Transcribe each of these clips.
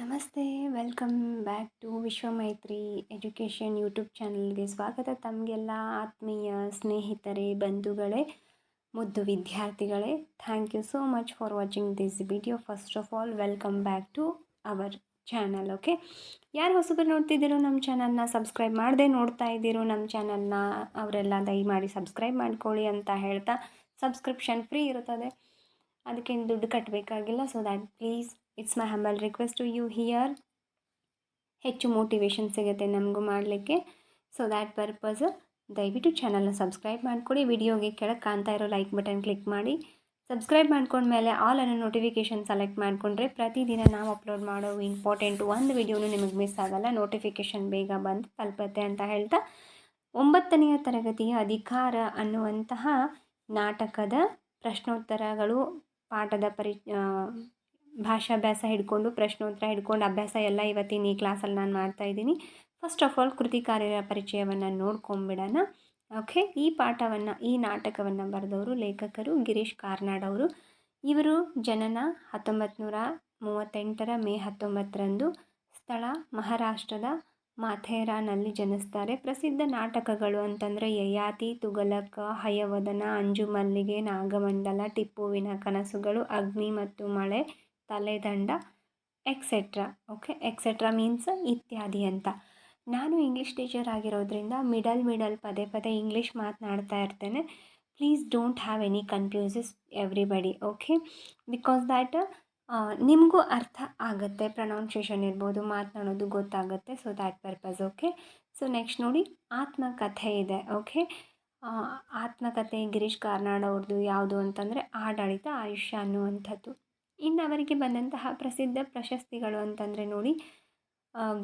ನಮಸ್ತೆ, welcome back to Vishwamaitri education YouTube ಚಾನಲ್ಗೆ ಸ್ವಾಗತ. ತಮಗೆಲ್ಲ ಆತ್ಮೀಯ ಸ್ನೇಹಿತರೇ, ಬಂಧುಗಳೇ, ಮುದ್ದು ವಿದ್ಯಾರ್ಥಿಗಳೇ, thank you so much for watching this video. First of all, welcome back to our channel, okay? ಯಾರು ಹೊಸಬರು ನೋಡ್ತಿದ್ದೀರೋ ನಮ್ಮ ಚಾನಲ್ನ ಸಬ್ಸ್ಕ್ರೈಬ್ ಮಾಡದೆ ನೋಡ್ತಾ ಇದ್ದೀರೋ ನಮ್ಮ ಚಾನಲ್ನ, ಅವರೆಲ್ಲ ದಯಮಾಡಿ ಸಬ್ಸ್ಕ್ರೈಬ್ ಮಾಡ್ಕೊಳ್ಳಿ ಅಂತ ಹೇಳ್ತಾ ಸಬ್ಸ್ಕ್ರಿಪ್ಷನ್ ಫ್ರೀ ಇರುತ್ತದೆ. ಅದಕ್ಕೇನು ದುಡ್ಡು ಕಟ್ಟಬೇಕಾಗಿಲ್ಲ so that please it's my humble request to you here ಹೆಚ್ಚು ಮೋಟಿವೇಶನ್ ಸಿಗುತ್ತೆ ನಮಗೂ ಮಾಡಲಿಕ್ಕೆ. ಸೊ ದ್ಯಾಟ್ ಪರ್ಪಸ್ ದಯವಿಟ್ಟು ಚಾನಲ್ನ ಸಬ್ಸ್ಕ್ರೈಬ್ ಮಾಡಿಕೊಡಿ. ವಿಡಿಯೋಗೆ ಕೆಳಗೆ ಕಾಣ್ತಾ ಇರೋ ಲೈಕ್ ಬಟನ್ ಕ್ಲಿಕ್ ಮಾಡಿ. ಸಬ್ಸ್ಕ್ರೈಬ್ ಮಾಡ್ಕೊಂಡ್ಮೇಲೆ ಆಲ್ ಅನ್ನೋ ನೋಟಿಫಿಕೇಷನ್ ಸೆಲೆಕ್ಟ್ ಮಾಡಿಕೊಂಡ್ರೆ ಪ್ರತಿದಿನ ನಾವು ಅಪ್ಲೋಡ್ ಮಾಡೋ ಇಂಪಾರ್ಟೆಂಟ್ ಒಂದು ವಿಡಿಯೋನು ನಿಮಗೆ ಮಿಸ್ ಆಗಲ್ಲ. ನೋಟಿಫಿಕೇಷನ್ ಬೇಗ ಬಂದು ತಲುಪತ್ತೆ ಅಂತ ಹೇಳ್ತಾ. ಒಂಬತ್ತನೆಯ ತರಗತಿಯ ಅಧಿಕಾರ ಅನ್ನುವಂತಹ ನಾಟಕದ ಪ್ರಶ್ನೋತ್ತರಗಳು, ಪಾಠದ ಪರಿ ಭಾಷಾಭ್ಯಾಸ ಹಿಡ್ಕೊಂಡು, ಪ್ರಶ್ನೋತ್ತರ ಹಿಡ್ಕೊಂಡು, ಅಭ್ಯಾಸ ಎಲ್ಲ ಇವತ್ತಿನ ಈ ಕ್ಲಾಸಲ್ಲಿ ನಾನು ಮಾಡ್ತಾಯಿದ್ದೀನಿ ಫಸ್ಟ್ ಆಫ್ ಆಲ್ ಕೃತಿಕಾರರ ಪರಿಚಯವನ್ನು ನೋಡ್ಕೊಂಬಿಡೋಣ. ಓಕೆ ಈ ಪಾಠವನ್ನು, ಈ ನಾಟಕವನ್ನು ಬರೆದವರು ಲೇಖಕರು ಗಿರೀಶ್ ಕಾರ್ನಾಡ್ ಅವರು. ಇವರು ಜನನ ಹತ್ತೊಂಬತ್ತು ನೂರ ಮೂವತ್ತೆಂಟರ ಮೇ ಹತ್ತೊಂಬತ್ತರಂದು ಸ್ಥಳ ಮಹಾರಾಷ್ಟ್ರದ ಮಾಥೇರಾನಲ್ಲಿ ಜನಿಸ್ತಾರೆ. ಪ್ರಸಿದ್ಧ ನಾಟಕಗಳು ಅಂತಂದರೆ ಯಯಾತಿ ತುಗಲಕ ಹಯವದನ, ಅಂಜುಮಲ್ಲಿಗೆ, ನಾಗಮಂಡಲ, ಟಿಪ್ಪುವಿನ ಕನಸುಗಳು, ಅಗ್ನಿ ಮತ್ತು ಮಳೆ ತಲೆದಂಡ ಎಕ್ಸೆಟ್ರಾ ಓಕೆ ಎಕ್ಸೆಟ್ರಾ ಮೀನ್ಸ್ ಇತ್ಯಾದಿ ಅಂತ. ನಾನು ಇಂಗ್ಲೀಷ್ ಟೀಚರ್ ಆಗಿರೋದ್ರಿಂದ ಮಿಡಲ್ ಮಿಡಲ್ ಪದೇ ಪದೇ ಇಂಗ್ಲೀಷ್ ಮಾತನಾಡ್ತಾ ಇರ್ತೇನೆ. Please don't have any confuses everybody okay because that ನಿಮಗೂ ಅರ್ಥ ಆಗುತ್ತೆ ಪ್ರೊನೌನ್ಸಿಯೇಷನ್ ಇರ್ಬೋದು, ಮಾತನಾಡೋದು ಗೊತ್ತಾಗುತ್ತೆ so that purpose okay so next ನೋಡಿ, ಆತ್ಮಕಥೆ ಇದೆ ಓಕೆ ಆತ್ಮಕಥೆ, ಗಿರೀಶ್ ಕಾರ್ನಾಡ್ ಅವ್ರದ್ದು ಯಾವುದು ಅಂತಂದರೆ ಆಡಳಿತ, ಆಯುಷ್ಯ ಅನ್ನುವಂಥದ್ದು. ಇನ್ನು ಅವರಿಗೆ ಬಂದಂತಹ ಪ್ರಸಿದ್ಧ ಪ್ರಶಸ್ತಿಗಳು ಅಂತಂದರೆ ನೋಡಿ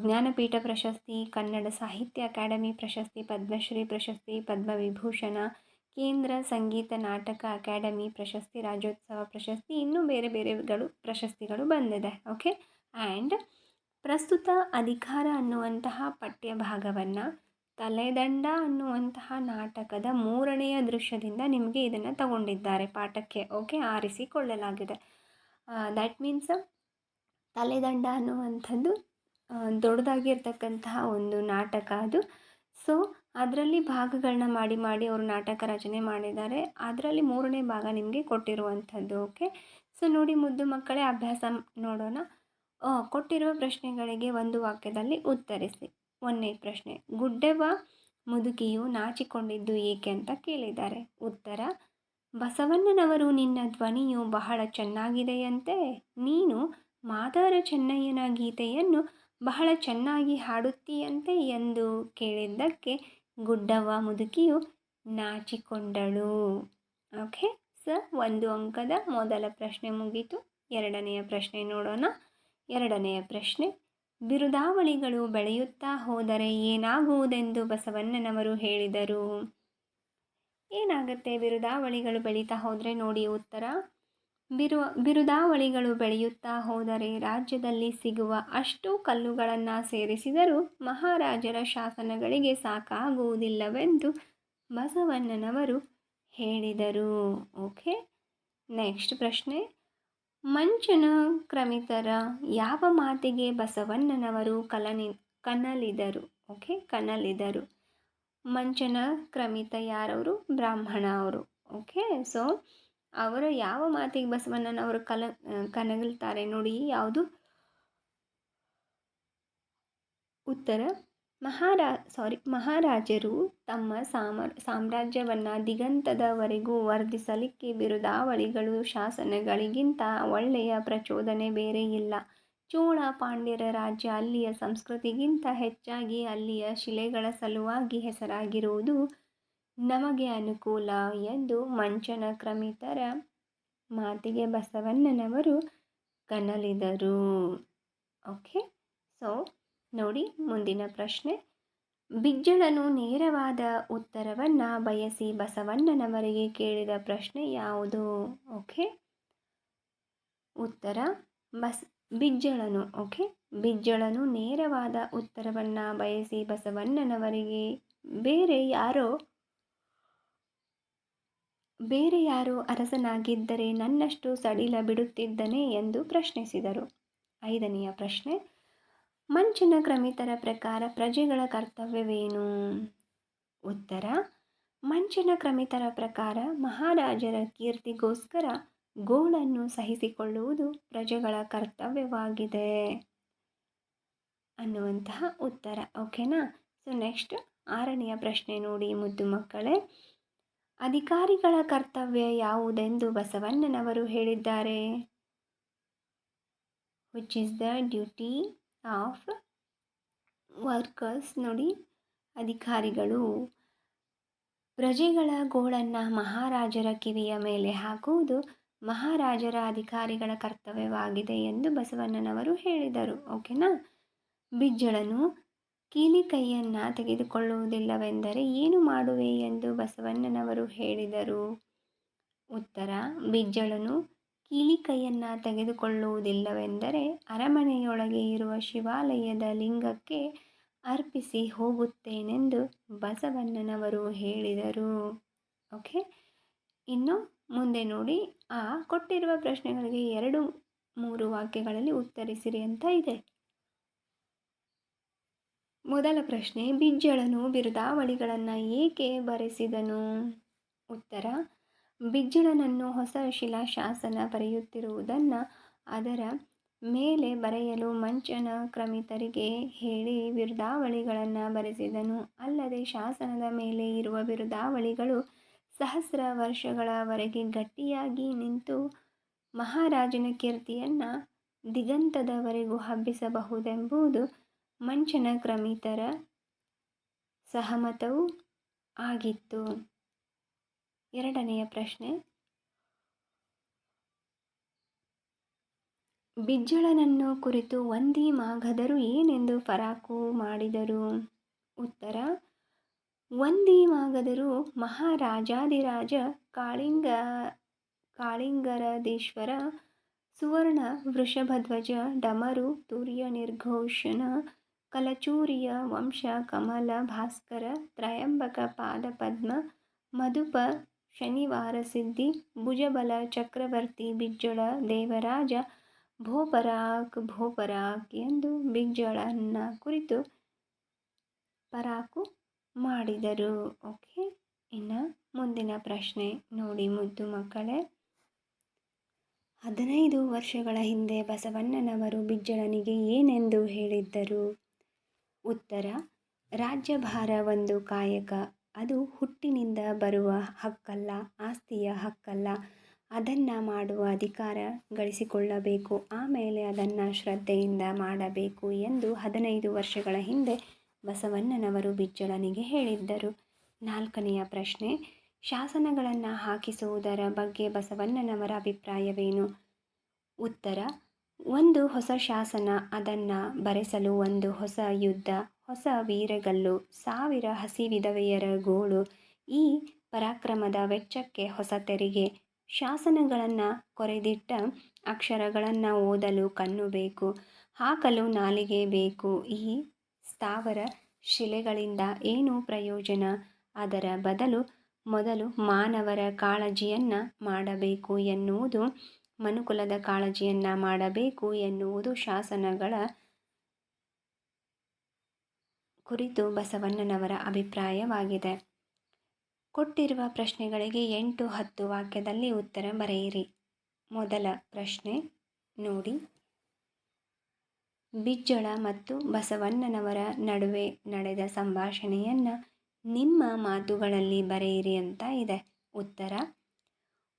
ಜ್ಞಾನಪೀಠ ಪ್ರಶಸ್ತಿ, ಕನ್ನಡ ಸಾಹಿತ್ಯ ಅಕಾಡೆಮಿ ಪ್ರಶಸ್ತಿ, ಪದ್ಮಶ್ರೀ ಪ್ರಶಸ್ತಿ, ಪದ್ಮವಿಭೂಷಣ, ಕೇಂದ್ರ ಸಂಗೀತ ನಾಟಕ ಅಕಾಡೆಮಿ ಪ್ರಶಸ್ತಿ, ರಾಜ್ಯೋತ್ಸವ ಪ್ರಶಸ್ತಿ, ಇನ್ನೂ ಬೇರೆ ಬೇರೆಗಳು ಪ್ರಶಸ್ತಿಗಳು ಬಂದಿದೆ ಓಕೆ ಆ್ಯಂಡ್ ಪ್ರಸ್ತುತ ಅಧಿಕಾರ ಅನ್ನುವಂತಹ ಪಠ್ಯ ಭಾಗವನ್ನು ತಲೆದಂಡ ಅನ್ನುವಂತಹ ನಾಟಕದ ಮೂರನೆಯ ದೃಶ್ಯದಿಂದ ನಿಮಗೆ ಇದನ್ನು ತಗೊಂಡಿದ್ದಾರೆ ಪಾಠಕ್ಕೆ ಓಕೆ ಆರಿಸಿಕೊಳ್ಳಲಾಗಿದೆ. ದ್ಯಾಟ್ ಮೀನ್ಸ್ ತಲೆದಂಡ ಅನ್ನುವಂಥದ್ದು ದೊಡ್ಡದಾಗಿರ್ತಕ್ಕಂತಹ ಒಂದು ನಾಟಕ ಅದು. ಸೊ ಅದರಲ್ಲಿ ಭಾಗಗಳನ್ನ ಮಾಡಿ ಮಾಡಿ ಅವರು ನಾಟಕ ರಚನೆ ಮಾಡಿದ್ದಾರೆ. ಅದರಲ್ಲಿ ಮೂರನೇ ಭಾಗ ನಿಮಗೆ ಕೊಟ್ಟಿರುವಂಥದ್ದು ಓಕೆ ಸೊ ನೋಡಿ ಮುದ್ದು ಮಕ್ಕಳೇ, ಅಭ್ಯಾಸ ನೋಡೋಣ. ಕೊಟ್ಟಿರುವ ಪ್ರಶ್ನೆಗಳಿಗೆ ಒಂದು ವಾಕ್ಯದಲ್ಲಿ ಉತ್ತರಿಸಿ. ಒಂದನೇ ಪ್ರಶ್ನೆ, ಗುಡ್ಡೆವ ಮುದುಕಿಯು ನಾಚಿಕೊಂಡಿದ್ದು ಏಕೆ ಅಂತ ಕೇಳಿದ್ದಾರೆ. ಉತ್ತರ ಬಸವಣ್ಣನವರು ನಿನ್ನ ಧ್ವನಿಯು ಬಹಳ ಚೆನ್ನಾಗಿದೆಯಂತೆ. ನೀನು ಮಾದಾರ ಚೆನ್ನಯ್ಯನ ಗೀತೆಯನ್ನು ಬಹಳ ಚೆನ್ನಾಗಿ ಹಾಡುತ್ತೀಯಂತೆ ಎಂದು ಕೇಳಿದ್ದಕ್ಕೆ ಗುಡ್ಡವ್ವ ಮುದುಕಿಯು ನಾಚಿಕೊಂಡಳು. ಓಕೆ ಸರ್ ಒಂದು ಅಂಕದ ಮೊದಲ ಪ್ರಶ್ನೆ ಮುಗೀತು. ಎರಡನೆಯ ಪ್ರಶ್ನೆ ನೋಡೋಣ. ಎರಡನೆಯ ಪ್ರಶ್ನೆ, ಬಿರುದಾವಳಿಗಳು ಬೆಳೆಯುತ್ತಾ ಹೋದರೆ ಏನಾಗುವುದೆಂದು ಬಸವಣ್ಣನವರು ಹೇಳಿದರು. ಏನಾಗುತ್ತೆ? ಬಿರುದಾವಳಿಗಳು ಬೆಳೀತಾ ಹೋದರೆ ನೋಡಿ ಉತ್ತರ. ಬಿರು, ಬಿರುದಾವಳಿಗಳು ಬೆಳೆಯುತ್ತಾ ಹೋದರೆ ರಾಜ್ಯದಲ್ಲಿ ಸಿಗುವ ಅಷ್ಟು ಕಲ್ಲುಗಳನ್ನು ಸೇರಿಸಿದರೂ ಮಹಾರಾಜರ ಶಾಸನಗಳಿಗೆ ಸಾಕಾಗುವುದಿಲ್ಲವೆಂದು ಬಸವಣ್ಣನವರು ಹೇಳಿದರು. ಓಕೆ, ನೆಕ್ಸ್ಟ್ ಪ್ರಶ್ನೆ. ಮಂಚನ ಕ್ರಮಿತರ ಯಾವ ಮಾತಿಗೆ ಬಸವಣ್ಣನವರು ಕಲನಿ, ಕನಲಿದರು? ಓಕೆ, ಕನಲಿದರು. ಮಂಚನ ಕ್ರಮಿತ ಯಾರವರು? ಬ್ರಾಹ್ಮಣ ಅವರು. ಓಕೆ ಸೊ ಅವರು ಯಾವ ಮಾತಿಗೆ ಬಸವಣ್ಣನವರು ಕಲ, ಕನಗಲ್ತಾರೆ ನೋಡಿ ಯಾವುದು? ಉತ್ತರ, ಮಹಾರಾ ಸಾರಿ ಮಹಾರಾಜರು ತಮ್ಮ ಸಾಮ, ಸಾಮ್ರಾಜ್ಯವನ್ನು ದಿಗಂತದವರೆಗೂ ವರ್ಧಿಸಲಿಕ್ಕೆ ಬಿರುದಾವಳಿಗಳು ಶಾಸನಗಳಿಗಿಂತ ಒಳ್ಳೆಯ ಪ್ರಚೋದನೆ ಬೇರೆ ಇಲ್ಲ. ಚೋಳ ಪಾಂಡ್ಯರ ರಾಜ್ಯ ಅಲ್ಲಿಯ ಸಂಸ್ಕೃತಿಗಿಂತ ಹೆಚ್ಚಾಗಿ ಅಲ್ಲಿಯ ಶಿಲೆಗಳ ಸಲುವಾಗಿ ಹೆಸರಾಗಿರುವುದು ನಮಗೆ ಅನುಕೂಲ ಎಂದು ಮಂಚನ ಕ್ರಮಿತರ ಮಾತಿಗೆ ಬಸವಣ್ಣನವರು ಕನಲಿದರು. ಓಕೆ ಸೊ ನೋಡಿ ಮುಂದಿನ ಪ್ರಶ್ನೆ. ಬಿಜ್ಜಳನು ನೇರವಾದ ಉತ್ತರವನ್ನು ಬಯಸಿ ಬಸವಣ್ಣನವರಿಗೆ ಕೇಳಿದ ಪ್ರಶ್ನೆ ಯಾವುದು? ಓಕೆ ಉತ್ತರ, ಬಸ್ ಬಿಜ್ಜಳನು, ಓಕೆ? ಬಿಜ್ಜಳನು ನೇರವಾದ ಉತ್ತರವನ್ನು ಬಯಸಿ ಬಸವಣ್ಣನವರಿಗೆ. ಬೇರೆ ಯಾರೋ? ಬೇರೆ ಯಾರೋ ಅರಸನಾಗಿದ್ದರೆ ನನ್ನಷ್ಟು ಸಡಿಲ ಬಿಡುತ್ತಿದ್ದನೆ ಎಂದು ಪ್ರಶ್ನಿಸಿದರು. ಐದನೆಯ ಪ್ರಶ್ನೆ, ಮಂಚನ ಕ್ರಮಿತರ ಪ್ರಕಾರ ಪ್ರಜೆಗಳ ಕರ್ತವ್ಯವೇನು? ಉತ್ತರ, ಮಂಚನ ಕ್ರಮಿತರ ಪ್ರಕಾರ ಮಹಾರಾಜರ ಕೀರ್ತಿಗೋಸ್ಕರ ಗೋಳನ್ನು ಸಹಿಸಿಕೊಳ್ಳುವುದು ಪ್ರಜೆಗಳ ಕರ್ತವ್ಯವಾಗಿದೆ ಅನ್ನುವಂತಹ ಉತ್ತರ, ಓಕೆನಾ? ಸೊ ನೆಕ್ಸ್ಟ್ ಆರನೆಯ ಪ್ರಶ್ನೆ ನೋಡಿ ಮುದ್ದು ಮಕ್ಕಳೇ. ಅಧಿಕಾರಿಗಳ ಕರ್ತವ್ಯ ಯಾವುದೆಂದು ಬಸವಣ್ಣನವರು ಹೇಳಿದ್ದಾರೆ? Which is the duty of workers ನೋಡಿ. ಅಧಿಕಾರಿಗಳು ಪ್ರಜೆಗಳ ಗೋಳನ್ನು ಮಹಾರಾಜರ ಕಿವಿಯ ಮೇಲೆ ಹಾಕುವುದು ಮಹಾರಾಜರ ಅಧಿಕಾರಿಗಳ ಕರ್ತವ್ಯವಾಗಿದೆ ಎಂದು ಬಸವಣ್ಣನವರು ಹೇಳಿದರು, ಓಕೆನಾ? ಬಿಜ್ಜಳನು, ಕೀಲಿ ಕೈಯನ್ನು ತೆಗೆದುಕೊಳ್ಳುವುದಿಲ್ಲವೆಂದರೆ ಏನು ಮಾಡುವೆ ಎಂದು ಬಸವಣ್ಣನವರು ಹೇಳಿದರು? ಉತ್ತರ, ಬಿಜ್ಜಳನು, ಕೀಲಿ ಕೈಯನ್ನು ತೆಗೆದುಕೊಳ್ಳುವುದಿಲ್ಲವೆಂದರೆ ಅರಮನೆಯೊಳಗೆ ಇರುವ ಶಿವಾಲಯದ ಲಿಂಗಕ್ಕೆ ಅರ್ಪಿಸಿ ಹೋಗುತ್ತೇನೆಂದು ಬಸವಣ್ಣನವರು ಹೇಳಿದರು. ಓಕೆ, ಇನ್ನು ಮುಂದೆ ನೋಡಿ ಆ ಕೊಟ್ಟಿರುವ ಪ್ರಶ್ನೆಗಳಿಗೆ ಎರಡು ಮೂರು ವಾಕ್ಯಗಳಲ್ಲಿ ಉತ್ತರಿಸಿರಿ ಅಂತ ಇದೆ. ಮೊದಲ ಪ್ರಶ್ನೆ, ಬಿಜ್ಜಳನು ಬಿರುದಾವಳಿಗಳನ್ನು ಏಕೆ ಬರೆಸಿದನು? ಉತ್ತರ, ಬಿಜ್ಜಳನನ್ನು ಹೊಸ ಶಿಲಾಶಾಸನ ಬರೆಯುತ್ತಿರುವುದನ್ನು ಅದರ ಮೇಲೆ ಬರೆಯಲು ಮಂಚನ ಕ್ರಮಿತರಿಗೆ ಹೇಳಿ ಬಿರುದಾವಳಿಗಳನ್ನು ಬರೆಸಿದನು. ಅಲ್ಲದೆ ಶಾಸನದ ಮೇಲೆ ಇರುವ ಬಿರುದಾವಳಿಗಳು ಸಹಸ್ರ ವರ್ಷಗಳವರೆಗೆ ಗಟ್ಟಿಯಾಗಿ ನಿಂತು ಮಹಾರಾಜನ ಕೀರ್ತಿಯನ್ನು ದಿಗಂತದವರೆಗೂ ಹಬ್ಬಿಸಬಹುದೆಂಬುದು ಮಂಚನ ಕ್ರಮಿತರ ಸಹಮತವೂ ಆಗಿತ್ತು. ಎರಡನೆಯ ಪ್ರಶ್ನೆ. ಬಿಜ್ಜಳನನ್ನು ಕುರಿತು ವಂದಿ ಮಾಘದರು ಏನೆಂದು ಫರಾಕು ಮಾಡಿದರು? ಉತ್ತರ. ವಂದಿ ಮಾಗಧರು ಮಹಾರಾಜಾದಿರಾಜ ಕಾಳಿಂಗ ಕಾಳಿಂಗರದೀಶ್ವರ ಸುವರ್ಣ ವೃಷಭಧ್ವಜ, ಡಮರು, ತುರ್ಯ ನಿರ್ಘೋಷಣ ಕಲಚೂರಿಯ ವಂಶ, ಕಮಲ, ಭಾಸ್ಕರ, ತ್ರಯಂಬಕ, ಪಾದಪದ್ಮ, ಮಧುಪ, ಶನಿವಾರ ಸಿದ್ಧಿ, ಭುಜಬಲ, ಚಕ್ರವರ್ತಿ, ಬಿಜ್ಜಳ, ದೇವರಾಜ, ಭೋಪರಾಕ್ ಭೋಪರಾಕ್ ಎಂದು ಬಿಜ್ಜಳನ್ನ ಕುರಿತು ಪರಾಕು ಮಾಡಿದರು. ಓಕೆ, ಇನ್ನು ಮುಂದಿನ ಪ್ರಶ್ನೆ ನೋಡಿ ಮುದ್ದು ಮಕ್ಕಳೇ. ಹದಿನೈದು ವರ್ಷಗಳ ಹಿಂದೆ ಬಸವಣ್ಣನವರು ಬಿಜ್ಜಳನಿಗೆ ಏನೆಂದು ಹೇಳಿದ್ದರು? ಉತ್ತರ, ರಾಜ್ಯಭಾರ ಒಂದು ಕಾಯಕ. ಅದು ಹುಟ್ಟಿನಿಂದ ಬರುವ ಹಕ್ಕಲ್ಲ, ಆಸ್ತಿಯ ಹಕ್ಕಲ್ಲ. ಅದನ್ನು ಮಾಡುವ ಅಧಿಕಾರ ಗಳಿಸಿಕೊಳ್ಳಬೇಕು. ಆಮೇಲೆ ಅದನ್ನು ಶ್ರದ್ಧೆಯಿಂದ ಮಾಡಬೇಕು ಎಂದು ಹದಿನೈದು ವರ್ಷಗಳ ಹಿಂದೆ ಬಸವಣ್ಣನವರು ಬಿಜ್ಜಳನಿಗೆ ಹೇಳಿದ್ದರು. ನಾಲ್ಕನೆಯ ಪ್ರಶ್ನೆ, ಶಾಸನಗಳನ್ನು ಹಾಕಿಸುವುದರ ಬಗ್ಗೆ ಬಸವಣ್ಣನವರ ಅಭಿಪ್ರಾಯವೇನು? ಉತ್ತರ, ಒಂದು ಹೊಸ ಶಾಸನ ಅದನ್ನು ಬರೆಸಲು ಒಂದು ಹೊಸ ಯುದ್ಧ, ಹೊಸ ವೀರಗಲ್ಲು, ಸಾವಿರ ಹಸಿ ವಿಧವೆಯರ ಗೋಳು, ಈ ಪರಾಕ್ರಮದ ವೆಚ್ಚಕ್ಕೆ ಹೊಸ ತೆರಿಗೆ, ಶಾಸನಗಳನ್ನು ಕೊರೆದಿಟ್ಟ ಅಕ್ಷರಗಳನ್ನು ಓದಲು ಕಣ್ಣು ಬೇಕು, ಹಾಕಲು ನಾಲಿಗೆ ಬೇಕು, ಈ ಸ್ಥಾವರ ಶಿಲೆಗಳಿಂದ ಏನು ಪ್ರಯೋಜನ. ಅದರ ಬದಲು ಮೊದಲು ಮಾನವರ ಕಾಳಜಿಯನ್ನು ಮಾಡಬೇಕು ಎನ್ನುವುದು, ಮನುಕುಲದ ಕಾಳಜಿಯನ್ನು ಮಾಡಬೇಕು ಎನ್ನುವುದು ಶಾಸನಗಳ ಕುರಿತು ಬಸವಣ್ಣನವರ ಅಭಿಪ್ರಾಯವಾಗಿದೆ. ಕೊಟ್ಟಿರುವ ಪ್ರಶ್ನೆಗಳಿಗೆ ಎಂಟು ಹತ್ತು ವಾಕ್ಯದಲ್ಲಿ ಉತ್ತರ ಬರೆಯಿರಿ. ಮೊದಲ ಪ್ರಶ್ನೆ ನೋಡಿ. ಬಿಜ್ಜಳ ಮತ್ತು ಬಸವಣ್ಣನವರ ನಡುವೆ ನಡೆದ ಸಂಭಾಷಣೆಯನ್ನು ನಿಮ್ಮ ಮಾತುಗಳಲ್ಲಿ ಬರೆಯಿರಿ ಅಂತ ಇದೆ. ಉತ್ತರ,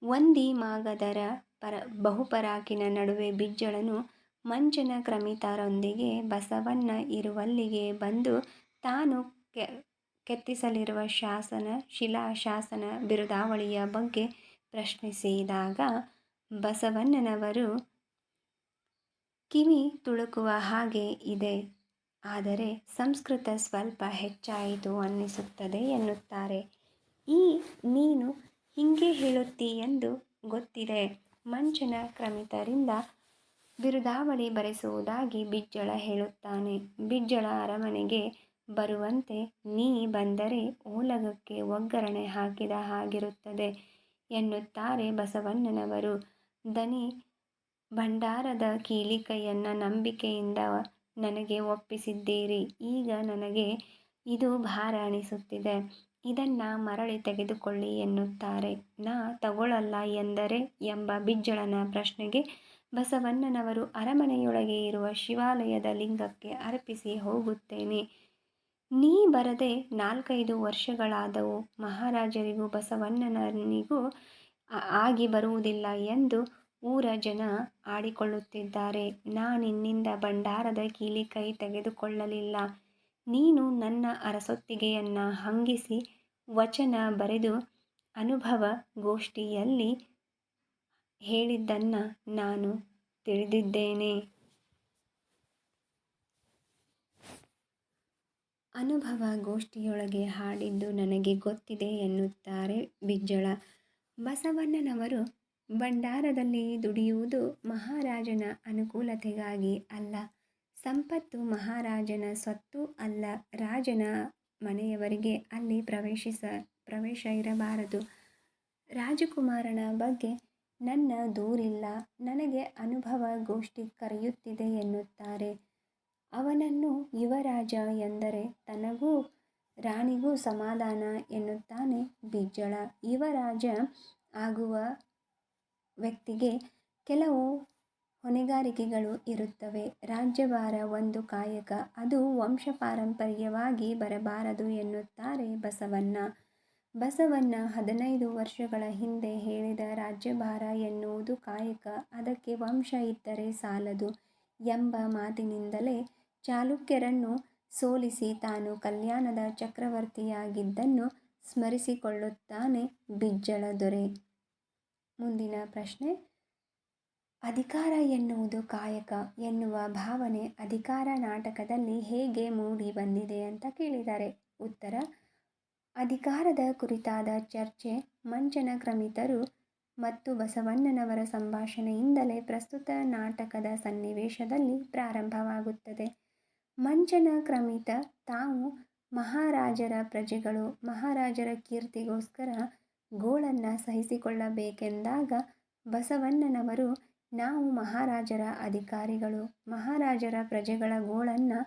ಒಂದಿ ಮಾಗದರ ಪರ, ಬಹುಪರಾಕಿನ ನಡುವೆ ಬಿಜ್ಜಳನು ಮಂಚನ ಕ್ರಮಿತರೊಂದಿಗೆ ಬಸವಣ್ಣ ಇರುವಲ್ಲಿಗೆ ಬಂದು ತಾನು ಕೆತ್ತಿಸಲಿರುವ ಶಾಸನ, ಶಿಲಾ ಶಾಸನ ಬಿರುದಾವಳಿಯ ಬಗ್ಗೆ ಪ್ರಶ್ನಿಸಿದಾಗ ಬಸವಣ್ಣನವರು ಕಿವಿ ತುಳುಕುವ ಹಾಗೆ ಇದೆ. ಆದರೆ ಸಂಸ್ಕೃತ ಸ್ವಲ್ಪ ಹೆಚ್ಚಾಯಿತು ಅನ್ನಿಸುತ್ತದೆ ಎನ್ನುತ್ತಾರೆ. ಈ ನೀನು ಹೀಗೆ ಹೇಳುತ್ತೀ ಎಂದು ಗೊತ್ತಿದೆ. ಮಂಚನ ಕ್ರಮಿತರಿಂದ ಬಿರುದಾವಳಿ ಬರೆಸುವುದಾಗಿ ಬಿಜ್ಜಳ ಹೇಳುತ್ತಾನೆ. ಬಿಜ್ಜಳ ಅರಮನೆಗೆ ಬರುವಂತೆ ನೀ ಬಂದರೆ ಓಲಗಕ್ಕೆ ಒಗ್ಗರಣೆ ಹಾಕಿದ ಹಾಗಿರುತ್ತದೆ ಎನ್ನುತ್ತಾರೆ ಬಸವಣ್ಣನವರು. ದನಿ ಭಂಡಾರದ ಕೀಲಿಕೈಯನ್ನು ನಂಬಿಕೆಯಿಂದ ನನಗೆ ಒಪ್ಪಿಸಿದ್ದೀರಿ. ಈಗ ನನಗೆ ಇದು ಭಾರ ಅನಿಸುತ್ತಿದೆ. ಇದನ್ನು ಮರಳಿ ತೆಗೆದುಕೊಳ್ಳಿ ಎನ್ನುತ್ತಾರೆ. ನಾ ತಗೊಳ್ಳಲ್ಲ ಎಂದರೆ ಎಂಬ ಬಿಜ್ಜಳನ ಪ್ರಶ್ನೆಗೆ ಬಸವಣ್ಣನವರು ಅರಮನೆಯೊಳಗೆ ಇರುವ ಶಿವಾಲಯದ ಲಿಂಗಕ್ಕೆ ಅರ್ಪಿಸಿ ಹೋಗುತ್ತೇನೆ. ನೀ ಬರದೆ ನಾಲ್ಕೈದು ವರ್ಷಗಳಾದವು. ಮಹಾರಾಜರಿಗೂ ಬಸವಣ್ಣನಿಗೂ ಆಗಿ ಬರುವುದಿಲ್ಲ ಎಂದು ಊರ ಜನ ಆಡಿಕೊಳ್ಳುತ್ತಿದ್ದಾರೆ. ನಾನಿನ್ನಿಂದ ಭಂಡಾರದ ಕೀಲಿ ಕೈ ತೆಗೆದುಕೊಳ್ಳಲಿಲ್ಲ. ನೀನು ನನ್ನ ಅರಸೊತ್ತಿಗೆಯನ್ನು ಹಂಗಿಸಿ ವಚನ ಬರೆದು ಅನುಭವ ಗೋಷ್ಠಿಯಲ್ಲಿ ಹೇಳಿದ್ದನ್ನು ನಾನು ತಿಳಿದಿದ್ದೇನೆ. ಅನುಭವ ಗೋಷ್ಠಿಯೊಳಗೆ ಹಾಡಿದ್ದು ನನಗೆ ಗೊತ್ತಿದೆ ಎನ್ನುತ್ತಾರೆ ಬಿಜ್ಜಳ. ಬಸವಣ್ಣನವರು ಭಂಡಾರದಲ್ಲಿ ದುಡಿಯುವುದು ಮಹಾರಾಜನ ಅನುಕೂಲತೆಗಾಗಿ ಅಲ್ಲ. ಸಂಪತ್ತು ಮಹಾರಾಜನ ಸ್ವತ್ತು ಅಲ್ಲ. ರಾಜನ ಮನೆಯವರಿಗೆ ಅಲ್ಲಿ ಪ್ರವೇಶಿಸ, ಪ್ರವೇಶ ಇರಬಾರದು. ರಾಜಕುಮಾರನ ಬಗ್ಗೆ ನನ್ನ ದೂರಿಲ್ಲ. ನನಗೆ ಅನುಭವ ಗೋಷ್ಠಿ ಕರೆಯುತ್ತಿದೆ ಎನ್ನುತ್ತಾರೆ. ಅವನನ್ನು ಯುವರಾಜ ಎಂದರೆ ತನಗೂ ರಾಣಿಗೂ ಸಮಾಧಾನ ಎನ್ನುತ್ತಾನೆ ಬಿಜ್ಜಳ. ಯುವರಾಜ ಆಗುವ ವ್ಯಕ್ತಿಗೆ ಕೆಲವು ಹೊಣೆಗಾರಿಕೆಗಳು ಇರುತ್ತವೆ. ರಾಜ್ಯಭಾರ ಒಂದು ಕಾಯಕ. ಅದು ವಂಶಪಾರಂಪರ್ಯವಾಗಿ ಬರಬಾರದು ಎನ್ನುತ್ತಾರೆ ಬಸವಣ್ಣ. ಬಸವಣ್ಣ ಹದಿನೈದು ವರ್ಷಗಳ ಹಿಂದೆ ಹೇಳಿದ ರಾಜ್ಯಭಾರ ಎನ್ನುವುದು ಕಾಯಕ. ಅದಕ್ಕೆ ವಂಶ ಇದ್ದರೆ ಸಾಲದು ಎಂಬ ಮಾತಿನಿಂದಲೇ ಚಾಲುಕ್ಯರನ್ನು ಸೋಲಿಸಿ ತಾನು ಕಲ್ಯಾಣದ ಚಕ್ರವರ್ತಿಯಾಗಿದ್ದನ್ನು ಸ್ಮರಿಸಿಕೊಳ್ಳುತ್ತಾನೆ ಬಿಜ್ಜಳ ದೊರೆ. ಮುಂದಿನ ಪ್ರಶ್ನೆ. ಅಧಿಕಾರ ಎನ್ನುವುದು ಕಾಯಕ ಎನ್ನುವ ಭಾವನೆ ಅಧಿಕಾರ ನಾಟಕದಲ್ಲಿ ಹೇಗೆ ಮೂಡಿ ಬಂದಿದೆ ಅಂತ ಕೇಳಿದ್ದಾರೆ. ಉತ್ತರ. ಅಧಿಕಾರದ ಕುರಿತಾದ ಚರ್ಚೆ ಮಂಚನ ಕ್ರಮಿತರು ಮತ್ತು ಬಸವಣ್ಣನವರ ಸಂಭಾಷಣೆಯಿಂದಲೇ ಪ್ರಸ್ತುತ ನಾಟಕದ ಸನ್ನಿವೇಶದಲ್ಲಿ ಪ್ರಾರಂಭವಾಗುತ್ತದೆ. ಮಂಚನ ಕ್ರಮಿತ ತಾವು ಮಹಾರಾಜರ ಪ್ರಜೆಗಳು ಮಹಾರಾಜರ ಕೀರ್ತಿಗೋಸ್ಕರ ಗೋಳನ್ನು ಸಹಿಸಿಕೊಳ್ಳಬೇಕೆಂದಾಗ ಬಸವಣ್ಣನವರು, ನಾವು ಮಹಾರಾಜರ ಅಧಿಕಾರಿಗಳು. ಮಹಾರಾಜರ ಪ್ರಜೆಗಳ ಗೋಳನ್ನು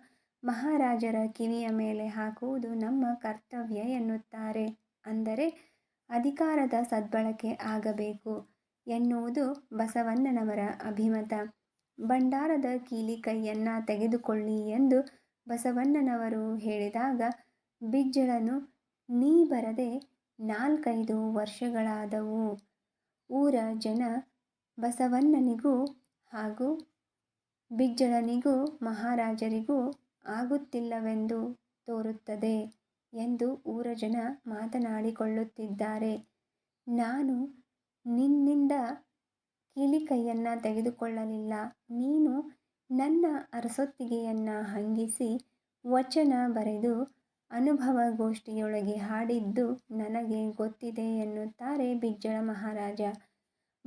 ಮಹಾರಾಜರ ಕಿವಿಯ ಮೇಲೆ ಹಾಕುವುದು ನಮ್ಮ ಕರ್ತವ್ಯ ಎನ್ನುತ್ತಾರೆ. ಅಂದರೆ ಅಧಿಕಾರದ ಸದ್ಬಳಕೆ ಆಗಬೇಕು ಎನ್ನುವುದು ಬಸವಣ್ಣನವರ ಅಭಿಮತ. ಭಂಡಾರದ ಕೀಲಿ ಕೈಯನ್ನು ತೆಗೆದುಕೊಳ್ಳಿ ಎಂದು ಬಸವಣ್ಣನವರು ಹೇಳಿದಾಗ, ಬಿಜ್ಜಳನು ನೀ ಬರದೆ ನಾಲ್ಕೈದು ವರ್ಷಗಳಾದವು. ಊರ ಜನ ಬಸವಣ್ಣನಿಗೂ ಹಾಗೂ ಬಿಜ್ಜಳನಿಗೂ ಮಹಾರಾಜರಿಗೂ ಆಗುತ್ತಿಲ್ಲವೆಂದು ತೋರುತ್ತದೆ ಎಂದು ಊರ ಜನ ಮಾತನಾಡಿಕೊಳ್ಳುತ್ತಿದ್ದಾರೆ. ನಾನು ನಿನ್ನಿಂದ ಕೀಲಿಕೈಯನ್ನು ತೆಗೆದುಕೊಳ್ಳಲಿಲ್ಲ. ನೀನು ನನ್ನ ಅರಸೊತ್ತಿಗೆಯನ್ನು ಹಂಗಿಸಿ ವಚನ ಬರೆದು ಅನುಭವ ಗೋಷ್ಠಿಯೊಳಗೆ ಹಾಡಿದ್ದು ನನಗೆ ಗೊತ್ತಿದೆ ಎನ್ನುತ್ತಾರೆ ಬಿಜ್ಜಳ ಮಹಾರಾಜ.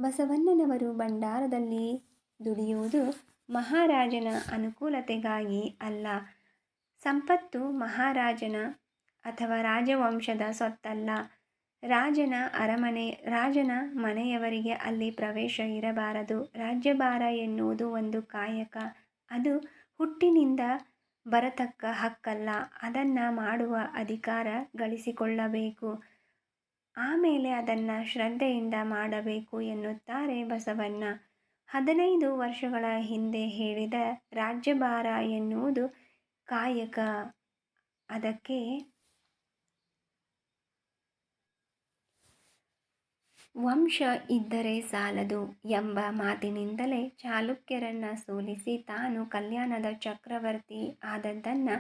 ಬಸವಣ್ಣನವರು ಭಂಡಾರದಲ್ಲಿ ದುಡಿಯುವುದು ಮಹಾರಾಜನ ಅನುಕೂಲತೆಗಾಗಿ ಅಲ್ಲ. ಸಂಪತ್ತು ಮಹಾರಾಜನ ಅಥವಾ ರಾಜವಂಶದ ಸೊತ್ತಲ್ಲ ರಾಜನ ಅರಮನೆ, ರಾಜನ ಮನೆಯವರಿಗೆ ಅಲ್ಲಿ ಪ್ರವೇಶ ಇರಬಾರದು. ರಾಜ್ಯಭಾರ ಎನ್ನುವುದು ಒಂದು ಕಾಯಕ. ಅದು ಹುಟ್ಟಿನಿಂದ ಬರತಕ್ಕ ಹಕ್ಕಲ್ಲ. ಅದನ್ನು ಮಾಡುವ ಅಧಿಕಾರ ಗಳಿಸಿಕೊಳ್ಳಬೇಕು. ಆಮೇಲೆ ಅದನ್ನು ಶ್ರದ್ಧೆಯಿಂದ ಮಾಡಬೇಕು ಎನ್ನುತ್ತಾರೆ ಬಸವಣ್ಣ. ಹದಿನೈದು ವರ್ಷಗಳ ಹಿಂದೆ ಹೇಳಿದ ರಾಜ್ಯಭಾರ ಎನ್ನುವುದು ಕಾಯಕ. ಅದಕ್ಕೆ ವಂಶ ಇದ್ದರೆ ಸಾಲದು ಎಂಬ ಮಾತಿನಿಂದಲೇ ಚಾಲುಕ್ಯರನ್ನು ಸೋಲಿಸಿ ತಾನು ಕಲ್ಯಾಣದ ಚಕ್ರವರ್ತಿ ಆದದ್ದನ್ನು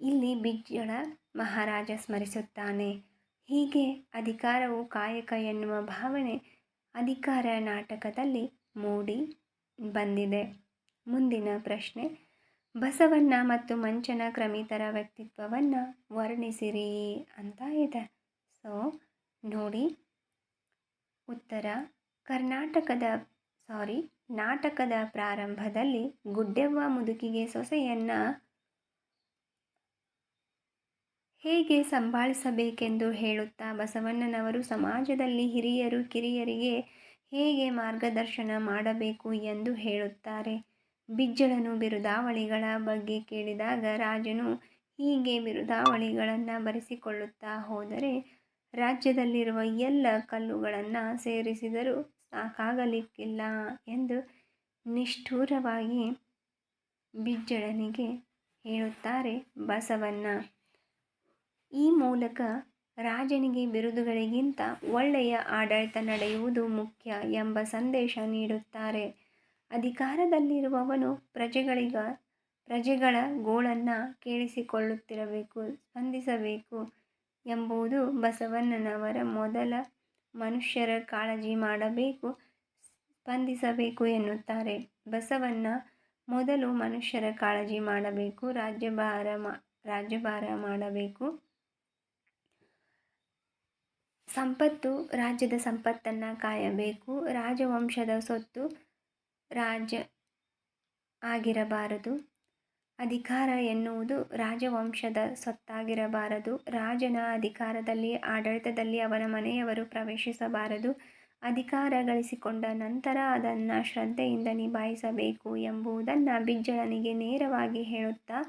ಇಲ್ಲಿ ಬಿಜ್ಜಳ ಮಹಾರಾಜ ಸ್ಮರಿಸುತ್ತಾನೆ. ಹೀಗೆ ಅಧಿಕಾರವು ಕಾಯಕ ಎನ್ನುವ ಭಾವನೆ ಅಧಿಕಾರ ನಾಟಕದಲ್ಲಿ ಮೂಡಿ ಬಂದಿದೆ. ಮುಂದಿನ ಪ್ರಶ್ನೆ, ಬಸವಣ್ಣ ಮತ್ತು ಮಂಚನ ಕ್ರಮಿತರ ವ್ಯಕ್ತಿತ್ವವನ್ನು ವರ್ಣಿಸಿರಿ ಅಂತ ಇದೆ. ಸೊ ನೋಡಿ. ಉತ್ತರ, ಕರ್ನಾಟಕದ, ಸಾರಿ, ನಾಟಕದ ಪ್ರಾರಂಭದಲ್ಲಿ ಗುಡ್ಡೆವ್ವ ಮುದುಕಿಗೆ ಸೊಸೆಯನ್ನು ಹೇಗೆ ಸಂಭಾಳಿಸಬೇಕೆಂದು ಹೇಳುತ್ತಾ ಬಸವಣ್ಣನವರು ಸಮಾಜದಲ್ಲಿ ಹಿರಿಯರು, ಕಿರಿಯರಿಗೆ ಹೇಗೆ ಮಾರ್ಗದರ್ಶನ ಮಾಡಬೇಕು ಎಂದು ಹೇಳುತ್ತಾರೆ. ಬಿಜ್ಜಳನು ಬಿರುದಾವಳಿಗಳ ಬಗ್ಗೆ ಕೇಳಿದಾಗ ರಾಜನು ಹೀಗೆ ಬಿರುದಾವಳಿಗಳನ್ನು ಬರೆಸಿಕೊಳ್ಳುತ್ತಾ ಹೋದರೆ ರಾಜ್ಯದಲ್ಲಿರುವ ಎಲ್ಲ ಕಲ್ಲುಗಳನ್ನು ಸೇರಿಸಿದರೂ ಸಾಕಾಗಲಿಕ್ಕಿಲ್ಲ ಎಂದು ನಿಷ್ಠೂರವಾಗಿ ಬಿಜ್ಜಳನಿಗೆ ಹೇಳುತ್ತಾರೆ ಬಸವಣ್ಣ. ಈ ಮೂಲಕ ರಾಜನಿಗೆ ಬಿರುದುಗಳಿಗಿಂತ ಒಳ್ಳೆಯ ಆಡಳಿತ ನಡೆಯುವುದು ಮುಖ್ಯ ಎಂಬ ಸಂದೇಶ ನೀಡುತ್ತಾರೆ. ಅಧಿಕಾರದಲ್ಲಿರುವವನು ಪ್ರಜೆಗಳಿಗ ಪ್ರಜೆಗಳ ಗೋಳನ್ನು ಕೇಳಿಸಿಕೊಳ್ಳುತ್ತಿರಬೇಕು, ಸ್ಪಂದಿಸಬೇಕು. ಎಂಬುದು ಬಸವಣ್ಣನವರ ಮೊದಲ ಮನುಷ್ಯರ ಕಾಳಜಿ ಮಾಡಬೇಕು, ಸ್ಪಂದಿಸಬೇಕು ಎನ್ನುತ್ತಾರೆ. ಬಸವಣ್ಣ ಮೊದಲು ಮನುಷ್ಯರ ಕಾಳಜಿ ಮಾಡಬೇಕು, ರಾಜ್ಯಭಾರ ಮಾ, ರಾಜ್ಯಭಾರ ಮಾಡಬೇಕು. ಸಂಪತ್ತು, ರಾಜ್ಯದ ಸಂಪತ್ತನ್ನು ಕಾಯಬೇಕು. ರಾಜವಂಶದ ಸೊತ್ತು ರಾಜ ಆಗಿರಬಾರದು. ಅಧಿಕಾರ ಎನ್ನುವುದು ರಾಜವಂಶದ ಸೊತ್ತಾಗಿರಬಾರದು. ರಾಜನ ಅಧಿಕಾರದಲ್ಲಿ, ಆಡಳಿತದಲ್ಲಿ ಅವನ ಮನೆಯವರು ಪ್ರವೇಶಿಸಬಾರದು. ಅಧಿಕಾರ ಗಳಿಸಿಕೊಂಡ ನಂತರ ಅದನ್ನು ಶ್ರದ್ಧೆಯಿಂದ ನಿಭಾಯಿಸಬೇಕು ಎಂಬುದನ್ನು ಬಿಜ್ಜಳನಿಗೆ ನೇರವಾಗಿ ಹೇಳುತ್ತಾ,